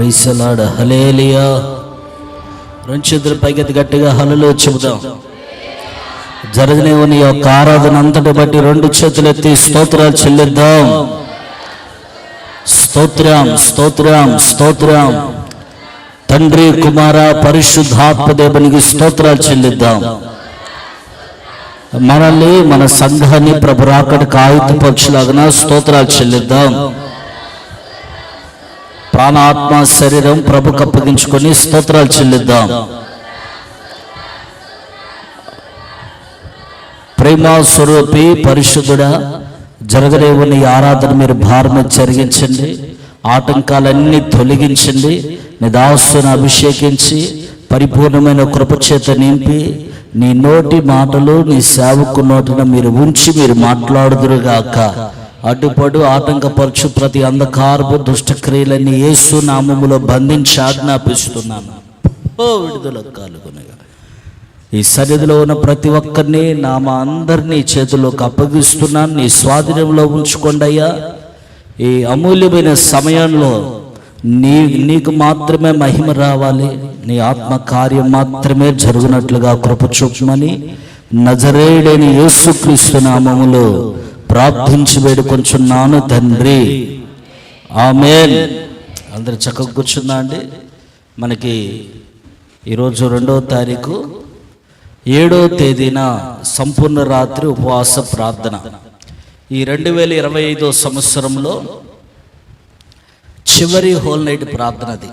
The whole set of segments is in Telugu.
ప్రైసలాడ. హలేలియా రెండు చేతులు పైకెత్తి గట్టిగా హలలో చెబుదాం. జరగనివ్వని యొక్క ఆరాధన అంతటి బట్టి రెండు చేతులు ఎత్తి స్తోత్రాలు చెల్లిద్దాం. స్తోత్రం స్తోత్రం స్తోత్రం. తండ్రి కుమార పరిశుద్ధాత్మదేవునికి స్తోత్రాలు చెల్లిద్దాం. మనల్ని మన సంఘాన్ని ప్రభు రాకడికి ఆయుధ పక్షులాగా స్తోత్రాలు చెల్లిద్దాం. ప్రాణాత్మ శరీరం ప్రభుకు అప్పగించుకొని స్తోత్రాలు చెల్లిద్దాం. ప్రేమ స్వరూపి పరిశుద్ధుడా జరగలేవని ఆరాధన మీరు భారణ జరిగించండి. ఆటంకాలన్నీ తొలగించండి. నీ దాసును అభిషేకించి పరిపూర్ణమైన కృపచేత నింపి నీ నోటి మాటలు నీ సేవకు నోటిన మీరు ఉంచి మీరు మాట్లాడుదురుగాక. అడ్డుపడు ఆటంకపరచు ప్రతి అంధకారపు దుష్టక్రియలన్నీ యేసు నామములో బంధించి ఆజ్ఞాపిస్తున్నాను. ఓ విడుదల ఈ సన్నిధిలో ఉన్న ప్రతి ఒక్కరిని నా మా అందరినీ చేతుల్లోకి అప్పగిస్తున్నాను. నీ స్వాధీనంలో ఉంచుకోండి అయ్యా. ఈ అమూల్యమైన సమయంలో నీ నీకు మాత్రమే మహిమ రావాలి. నీ ఆత్మ కార్యం మాత్రమే జరుగునట్లుగా కృప చూపమని నజరేయుడైన యేసుక్రీస్తు నామములో ప్రార్థించి వేడుకొంచున్నాను తండ్రి. ఆమె అందరు చక్కగా కూర్చున్నా అండి? మనకి ఈరోజు రెండవ తారీఖు ఏడో తేదీన సంపూర్ణ రాత్రి ఉపవాస ప్రార్థన. ఈ రెండు వేల ఇరవై ఐదో సంవత్సరంలో చివరి హోల్ నైట్ ప్రార్థనది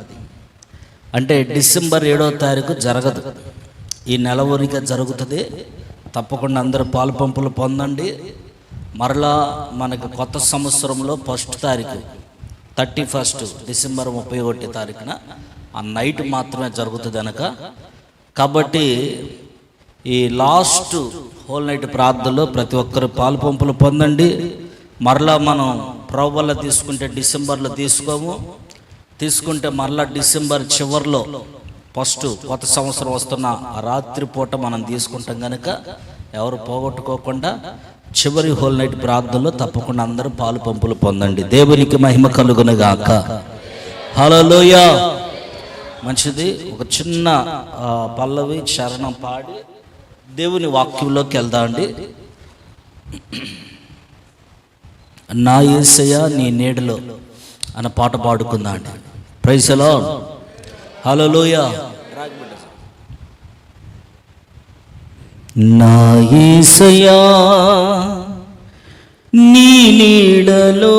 అంటే డిసెంబర్ ఏడో తారీఖు జరగదు. ఈ నెలవరిగా జరుగుతుంది. తప్పకుండా అందరూ పాలు పంపులు పొందండి. మరలా మనకు కొత్త సంవత్సరంలో ఫస్ట్ తారీఖు థర్టీ ఫస్ట్ డిసెంబర్ ముప్పై ఒకటి తారీఖున ఆ నైట్ మాత్రమే జరుగుతుంది కనుక కాబట్టి ఈ లాస్ట్ హోల్ నైట్ ప్రార్థనలో ప్రతి ఒక్కరు పాలు పంపులు పొందండి. మరలా మనం ప్రోబల్లో తీసుకుంటే డిసెంబర్లో తీసుకోము. తీసుకుంటే మరలా డిసెంబర్ చివరిలో ఫస్ట్ కొత్త సంవత్సరం వస్తున్న రాత్రిపూట రాత్రి పూట మనం తీసుకుంటాం కనుక ఎవరు పోగొట్టుకోకుండా చివరి హోల్ నైట్ ప్రార్థనలో తప్పకుండా అందరూ పాలు పంపులు పొందండి. దేవునికి మహిమ కలుగునుగాక హలోయ మంచిది ఒక చిన్న పల్లవి చరణం పాడి దేవుని వాక్యంలోకి వెళ్దామండి. నా ఏసయ్య నీ నీడలో అన్న పాట పాడుకుందా అండి ప్రైసలో హలోయ నా ఏసయ్యా నీ నీడలో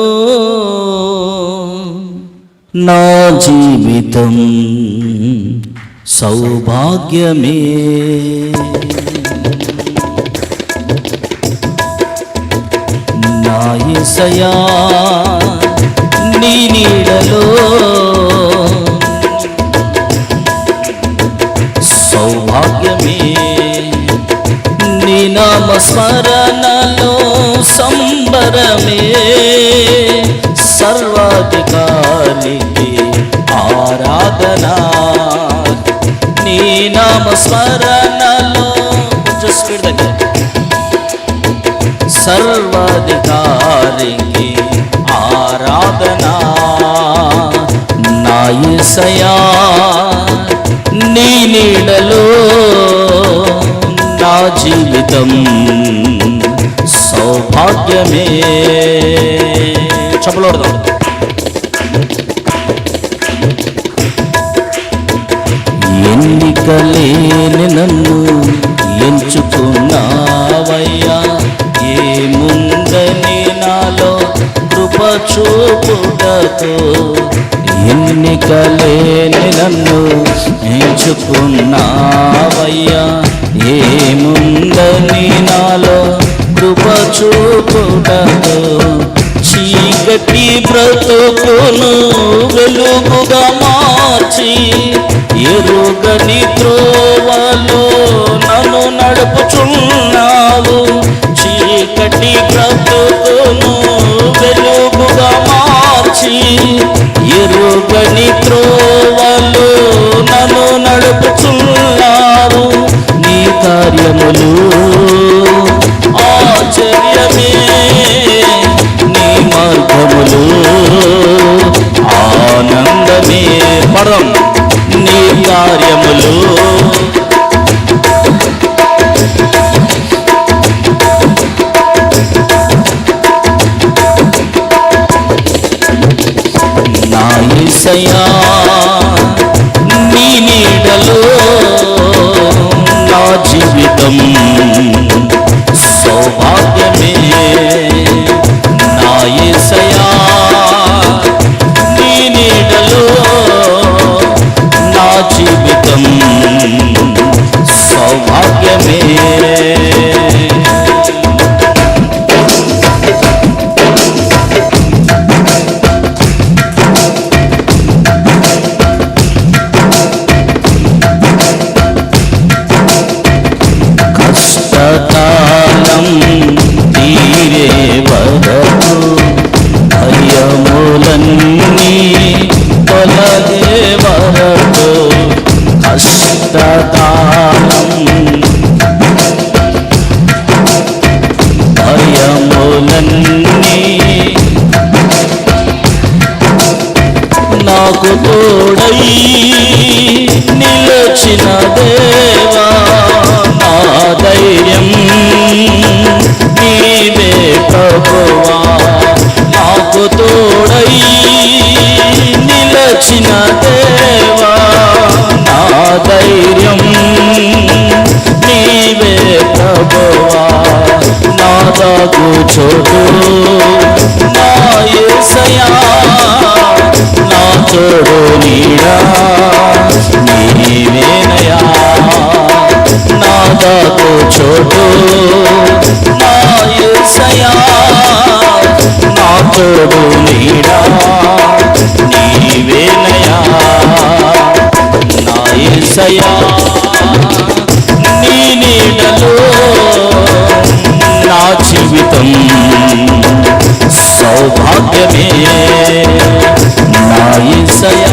నా జీవితం సౌభాగ్యమే. నా యేసయ్యా నీ నీడలో స్మరణలో సంబరమే సర్వాధికారికి ఆరాధన. నీ నామ స్మరణలో కొంచెం దగ్గర సర్వాధికారికి ఆరాధన. నాయసయా నీ నీడలో నా జీవితం సౌభాగ్యమే. చెప్పలూడదు ఎన్నికలేని నన్ను ఎంచుకున్నావయ్యా ఏముందని నాలో కృప చూపుటతో ఎన్నికలేని నన్ను ఎంచుకున్నావయ్యా ఏముందని నాలో కృప చూపుటతో చీకటి బ్రతుకును వెలుగుగా మార్చి ఎరుగని త్రోవలో నన్ను నడుపుచున్నావు. చీకటి బ్రతుకును వెలుగుగా మార్చి ఎరుగని త్రో ఏసయ్యా నీ నీడలో నా జీవితం చోటు. నా యేసయ్యా నా చోడు నీడా నీవేనయా నా దాగు చోటు. నా యేసయ్యా నా చోడు నీడా నీవేనయా నా యేసయ్యా నీ నీడలో భాగ్యమే నాయసయా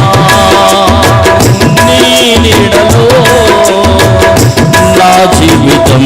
నీ నీడలో నా జీవితం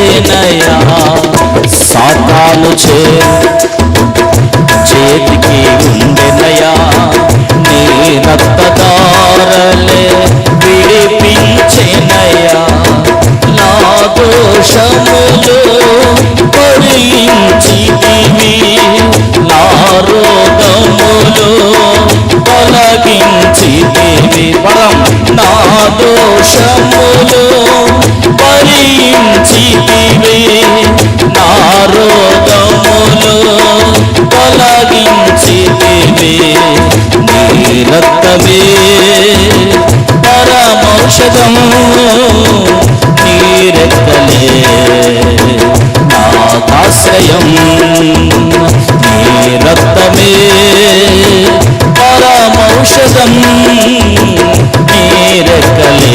విడిపించెనయా సాతాను చే చేతికి ఉండెనయా? నీ రక్తదారలే విడిపించెనయా? నా దోషములు పరియించితివి నా రోగములు తొలగించితివి. పరం నా దోషములు నీ రక్తమే పరమౌషధం నీరెక్కలే నాకాశ్రయం నీ రక్తమే పరమౌషధం నీరెక్కలే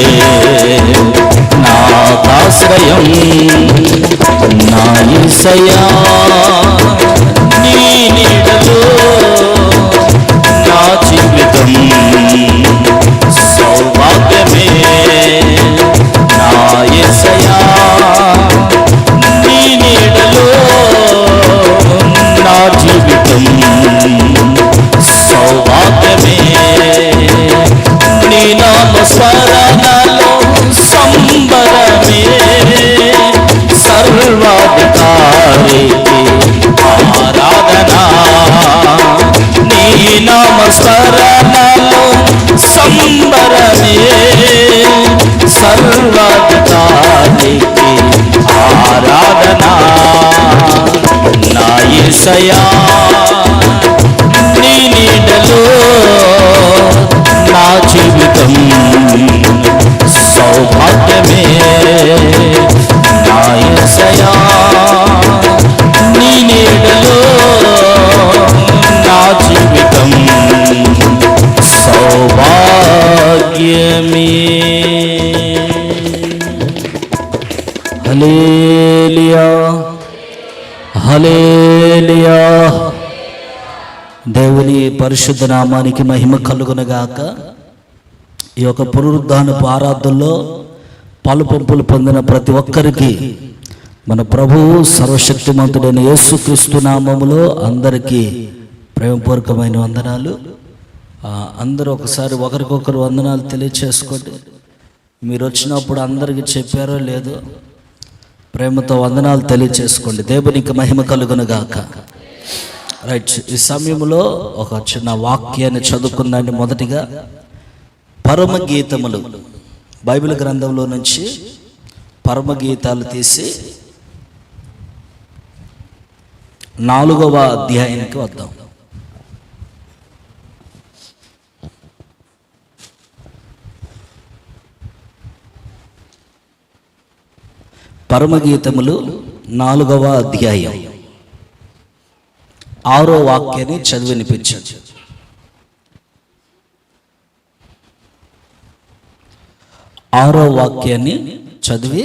నాకాశ్రయం నా ఈసయా స్మరణలో సంబరమే సర్వాధికారికి ఆరాధనా. నీ నామ స్మరణలో సంబరమే సర్వాధికారికి ఆరాధనా. నా యేసయ్యా నీ నీడలో నా జీవితం నా యేసయ్యా నీ నీడలో నా జీవితం సౌభాగ్యమే హలేలియా హలేలియా దేవుని పరిశుద్ధ నామానికి మహిమ కలుగునగాక. ఈ యొక్క పునరుద్ధానపు ఆరాధనలో పాలు పంపులు పొందిన ప్రతి ఒక్కరికి మన ప్రభువు సర్వశక్తిమంతుడైన యేసుక్రీస్తు నామములో అందరికీ ప్రేమపూర్వకమైన వందనాలు. అందరూ ఒకసారి ఒకరికొకరు వందనాలు తెలియచేసుకోండి. మీరు వచ్చినప్పుడు అందరికీ చెప్పారో లేదో ప్రేమతో వందనాలు తెలియచేసుకోండి. దేవునికి మహిమ కలుగునుగాక. రైట్ ఈ సమయంలో ఒక చిన్న వాక్యాన్ని చదువుకున్నాను మొదటిగా. పరమ గీతములు. బైబిల్ గ్రంథంలో నుంచి పరమగీతాలు తీసి నాలుగవ అధ్యాయానికి వద్దాం. పరమగీతములు నాలుగవ అధ్యాయం. ఆరో వాక్యాన్ని చదివినిపించచ్చు ఆరో వాక్యాన్ని చదివి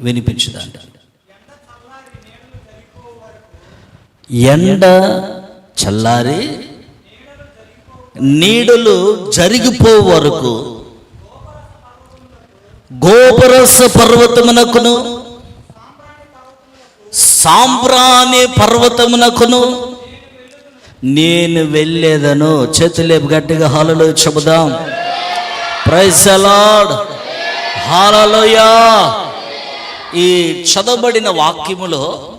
వినిపించదంట. ఎండ చల్లారి నీడలు జరిగిపో వరకు గోపరస పర్వతమునకును సాంబ్రాణి పర్వతమునకును నేను వెళ్ళేదను. చేతులేపు గట్టిగా హాలలో చెబుదాం. ప్రైజ్ అలాడ్ హాలలోయా. ఈ చదవబడిన వాక్యములో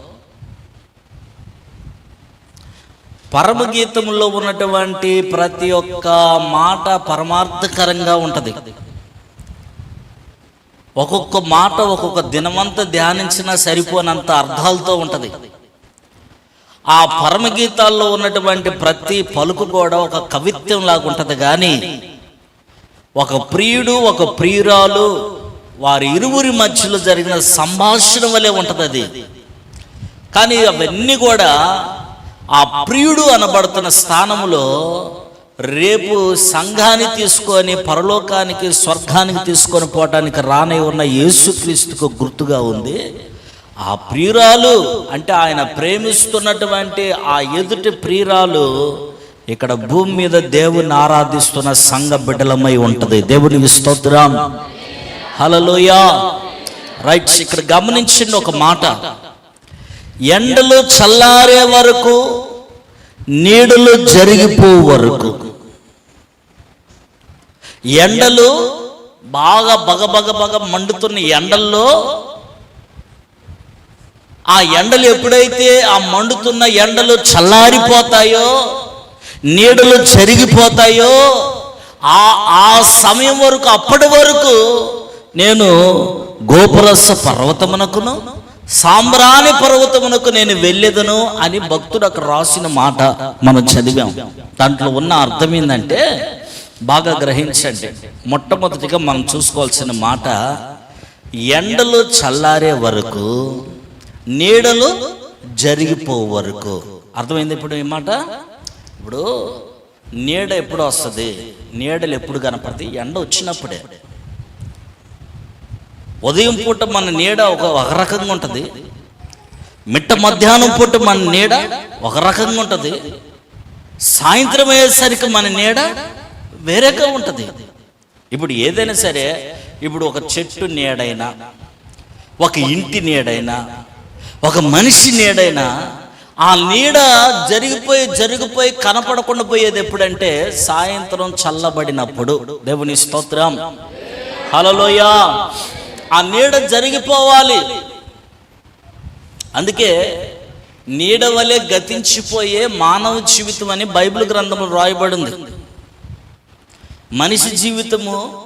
పరమగీతంలో ఉన్నటువంటి ప్రతి ఒక్క మాట పరమార్థకరంగా ఉంటుంది. ఒక్కొక్క మాట ఒక్కొక్క దినమంతా ధ్యానించినా సరిపోనంత అర్థాలతో ఉంటుంది. ఆ పరమగీతాల్లో ఉన్నటువంటి ప్రతి పలుకు కూడా ఒక కవిత్వం లాగా ఉంటుంది కానీ ఒక ప్రియుడు ఒక ప్రియురాలు వారి ఇరువురి మధ్యలో జరిగిన సంభాషణ వలె ఉంటుంది అది. కానీ అవన్నీ కూడా ఆ ప్రియుడు అనబడుతున్న స్థానములో రేపు సంఘాన్ని తీసుకొని పరలోకానికి స్వర్గానికి తీసుకొని పోవటానికి రానై ఉన్న యేసుక్రీస్తుకు గుర్తుగా ఉంది. ఆ ప్రియురాలు అంటే ఆయన ప్రేమిస్తున్నటువంటి ఆ ఎదుటి ప్రియురాలు ఇక్కడ భూమి మీద దేవుని ఆరాధిస్తున్న సంఘ బిడ్డలమై ఉంటుంది. దేవునికి స్తోత్రం. హలలోయా రైట్ ఇక్కడ గమనించండి ఒక మాట. ఎండలు చల్లారే వరకు నీడలు జరిగిపో వరకు. ఎండలు బాగా బగ బగ బగ మండుతున్న ఎండల్లో ఆ ఎండలు ఎప్పుడైతే ఆ మండుతున్న ఎండలు చల్లారిపోతాయో నీడలు జరిగిపోతాయో ఆ ఆ సమయం వరకు అప్పటి వరకు నేను గోపురస పర్వతమునకును సాంబ్రాణి పర్వతమునకు నేను వెళ్ళేదను అని భక్తుడు అక్కడ రాసిన మాట మనం చదివాం. దాంట్లో ఉన్న అర్థం ఏంటంటే బాగా గ్రహించండి. మొట్టమొదటిగా మనం చూసుకోవాల్సిన మాట ఎండలు చల్లారే వరకు నీడలు జరిగిపో వరకు అర్థమైంది ఇప్పుడు ఈ మాట? ఇప్పుడు నీడ ఎప్పుడు వస్తుంది? నీడలు ఎప్పుడు కనపడుతుంది ఎండ వచ్చినప్పుడే. ఉదయం పూట మన నీడ ఒక ఒక రకంగా ఉంటుంది. మిట్ట మధ్యాహ్నం పూట మన నీడ ఒక రకంగా ఉంటుంది. సాయంత్రం అయ్యేసరికి మన నీడ వేరేగా ఉంటుంది. ఇప్పుడు ఏదైనా సరే ఇప్పుడు ఒక చెట్టు నీడైనా ఒక ఇంటి నీడైనా ఒక మనిషి నీడైనా ఆ నీడ జరిగిపోయి జరిగిపోయి కనపడకుండా పోయేది ఎప్పుడంటే సాయంత్రం చల్లబడినప్పుడు. దేవుని స్తోత్రం. హలలోయ ఆ నీడ జరిగిపోవాలి. అందుకే నీడ వలె గతించిపోయే మానవ జీవితం అని బైబిల్ గ్రంథంలో రాయబడింది. మనిషి జీవితము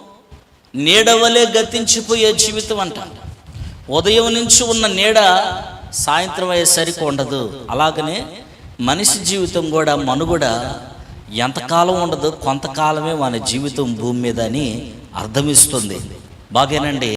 నీడ వలె గతించిపోయే జీవితం అంట. ఉదయం నుంచి ఉన్న నీడ సాయంత్రం అయ్యేసరికి ఉండదు. అలాగనే మనిషి జీవితం కూడా మనుగడ ఎంతకాలం ఉండదు కొంతకాలమే మన జీవితం భూమి మీద అని అర్థమిస్తుంది. బాగేనండి?